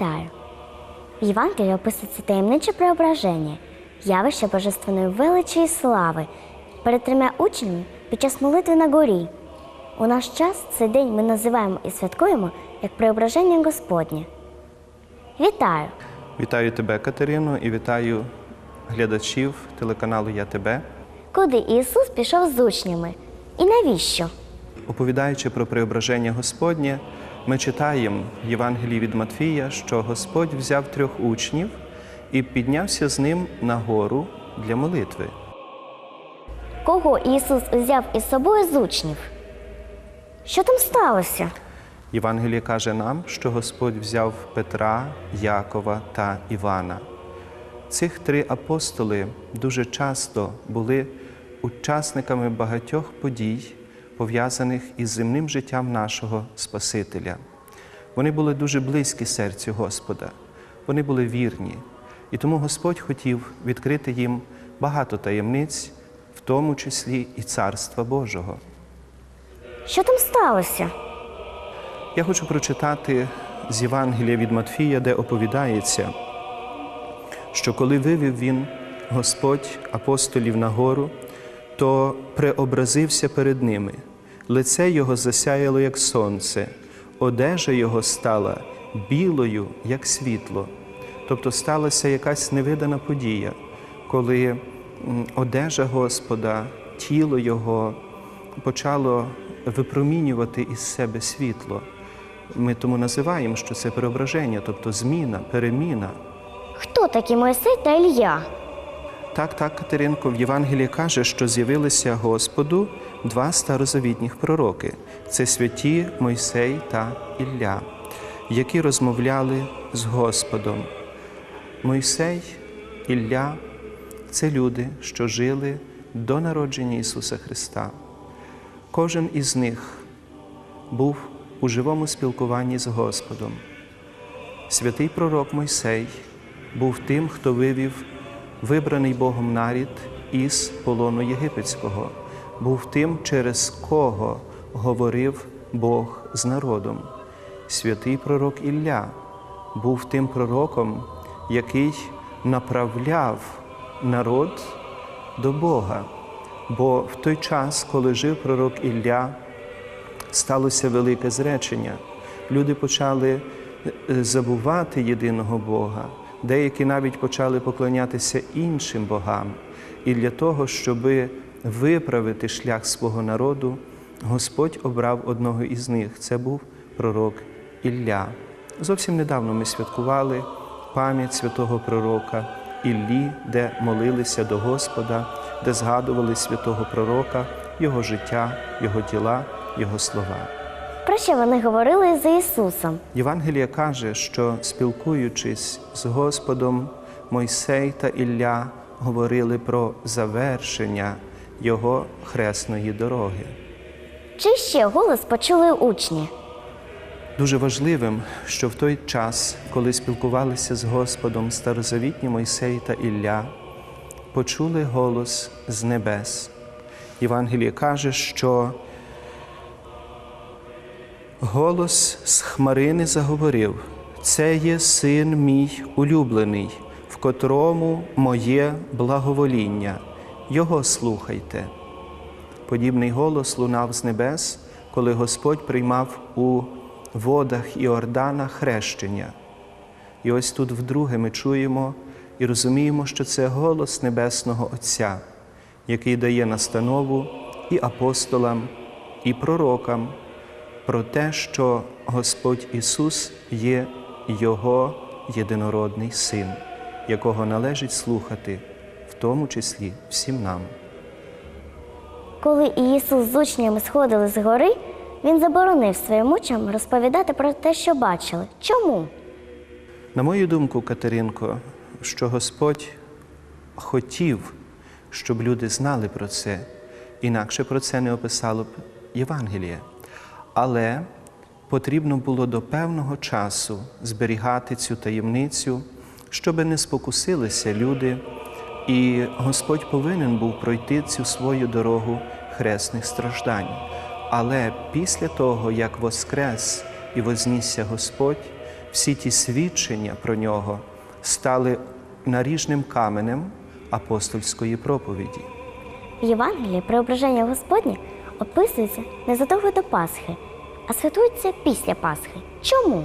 Вітаю! В Євангелії описується таємниче преображення, явище божественної величі і слави перед трьома учнями під час молитви на горі. У наш час цей день ми називаємо і святкуємо як преображення Господнє. Вітаю! Вітаю тебе, Катерино, і вітаю глядачів телеканалу Я Тебе. Куди Ісус пішов з учнями? І навіщо? Оповідаючи про преображення Господнє, ми читаємо в Євангелії від Матфія, що Господь взяв трьох учнів і піднявся з ним на гору для молитви. Кого Ісус взяв із собою з учнів? Що там сталося? Євангеліє каже нам, що Господь взяв Петра, Якова та Івана. Цих три апостоли дуже часто були учасниками багатьох подій, пов'язаних із земним життям нашого Спасителя. Вони були дуже близькі серцю Господа, вони були вірні, і тому Господь хотів відкрити їм багато таємниць, в тому числі і Царства Божого. Що там сталося? Я хочу прочитати з Євангелія від Матфія, де оповідається, що коли вивів він Господь апостолів на гору, то преобразився перед ними. Лице його засяяло, як сонце, одежа його стала білою, як світло. Тобто сталася якась невидана подія, коли одежа Господа, тіло Його почало випромінювати із себе світло. Ми тому називаємо, що це преображення, тобто зміна, переміна. Хто такі Мойсей та Ілля? Так, так, Катеринко, в Євангелії каже, що з'явилися Господу два старозавітніх пророки це святі Мойсей та Ілля, які розмовляли з Господом. Мойсей, Ілля це люди, що жили до народження Ісуса Христа. Кожен із них був у живому спілкуванні з Господом. Святий пророк Мойсей був тим, хто вивів вибраний Богом нарід із полону єгипетського, був тим, через кого говорив Бог з народом. Святий пророк Ілля був тим пророком, який направляв народ до Бога. Бо в той час, коли жив пророк Ілля, сталося велике зречення. Люди почали е, забувати єдиного Бога, деякі навіть почали поклонятися іншим богам. І для того, щоб виправити шлях свого народу, Господь обрав одного із них. Це був пророк Ілля. Зовсім недавно ми святкували пам'ять святого пророка Іллі, де молилися до Господа, де згадували святого пророка, його життя, його діла, його слова. Про що вони говорили з Ісусом? Євангелія каже, що спілкуючись з Господом, Мойсей та Ілля говорили про завершення його хресної дороги. Чи ще голос почули учні? Дуже важливим, що в той час, коли спілкувалися з Господом старозавітні Мойсей та Ілля, почули голос з небес. Євангеліє каже, що голос з хмарини заговорив: Це є син мій улюблений, в котрому моє благовоління. Його слухайте. Подібний голос лунав з небес, коли Господь приймав у водах Іордана хрещення. І ось тут вдруге ми чуємо і розуміємо, що це голос Небесного Отця, який дає настанову і апостолам, і пророкам про те, що Господь Ісус є Його єдинородний Син, якого належить слухати, тому числі всім нам. Коли Ісус з учнями сходили з гори, Він заборонив своїм учням розповідати про те, що бачили. Чому? На мою думку, Катеринко, що Господь хотів, щоб люди знали про це, інакше про це не описало б Євангеліє. Але потрібно було до певного часу зберігати цю таємницю, щоб не спокусилися люди, і Господь повинен був пройти цю свою дорогу хресних страждань. Але після того, як воскрес і вознісся Господь, всі ті свідчення про нього стали наріжним каменем апостольської проповіді. В Євангелії преображення Господнє описується незадовго до Пасхи, а святується після Пасхи. Чому?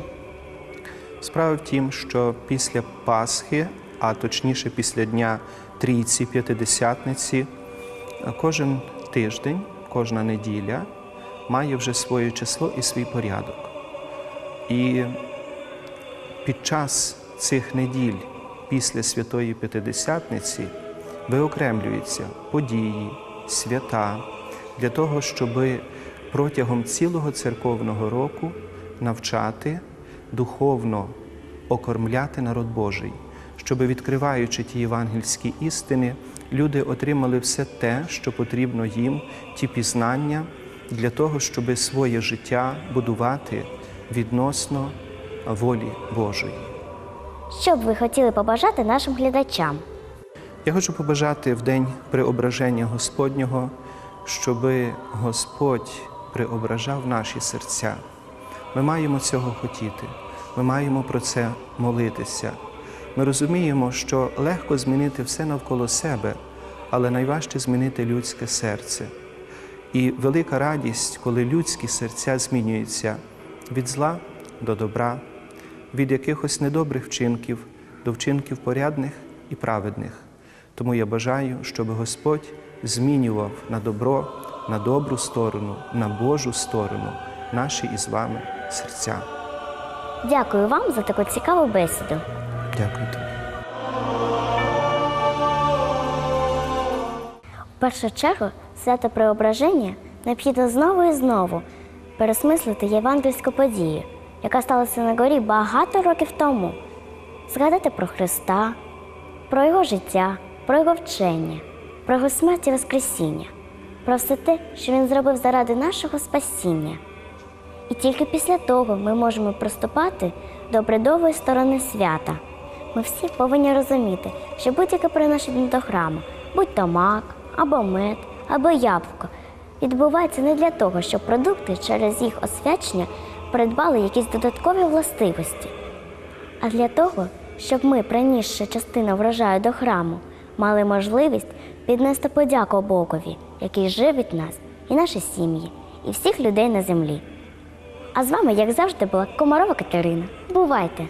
Справа в тім, що після Пасхи, а точніше після Дня Трійці П'ятидесятниці, кожен тиждень, кожна неділя має вже своє число і свій порядок. І під час цих неділь після Святої П'ятидесятниці виокремлюються події, свята для того, щоб протягом цілого церковного року навчати духовно окормляти народ Божий, щоб, відкриваючи ті євангельські істини, люди отримали все те, що потрібно їм, ті пізнання для того, щоб своє життя будувати відносно волі Божої. Що б ви хотіли побажати нашим глядачам? Я хочу побажати в день преображення Господнього, щоб Господь преображав наші серця. Ми маємо цього хотіти, ми маємо про це молитися. Ми розуміємо, що легко змінити все навколо себе, але найважче змінити людське серце. І велика радість, коли людські серця змінюються від зла до добра, від якихось недобрих вчинків до вчинків порядних і праведних. Тому я бажаю, щоб Господь змінював на добро, на добру сторону, на Божу сторону наші із вами серця. Дякую вам за таку цікаву бесіду. Дякую тобі. В першу чергу, свято преображення необхідно знову і знову пересмислити євангельську подію, яка сталася на горі багато років тому, згадати про Христа, про Його життя, про Його вчення, про Його смерть і Воскресіння, про все те, що Він зробив заради нашого спасіння. І тільки після того ми можемо приступати до обрядової сторони свята. Ми всі повинні розуміти, що будь-яке приношення до храму, будь то мак, або мед, або яблуко, відбувається не для того, щоб продукти через їх освячення придбали якісь додаткові властивості, а для того, щоб ми, принісши частину врожаю до храму, мали можливість піднести подяку Богові, який живить нас і наші сім'ї, і всіх людей на землі. А з вами, як завжди, була Комарова Катерина. Бувайте!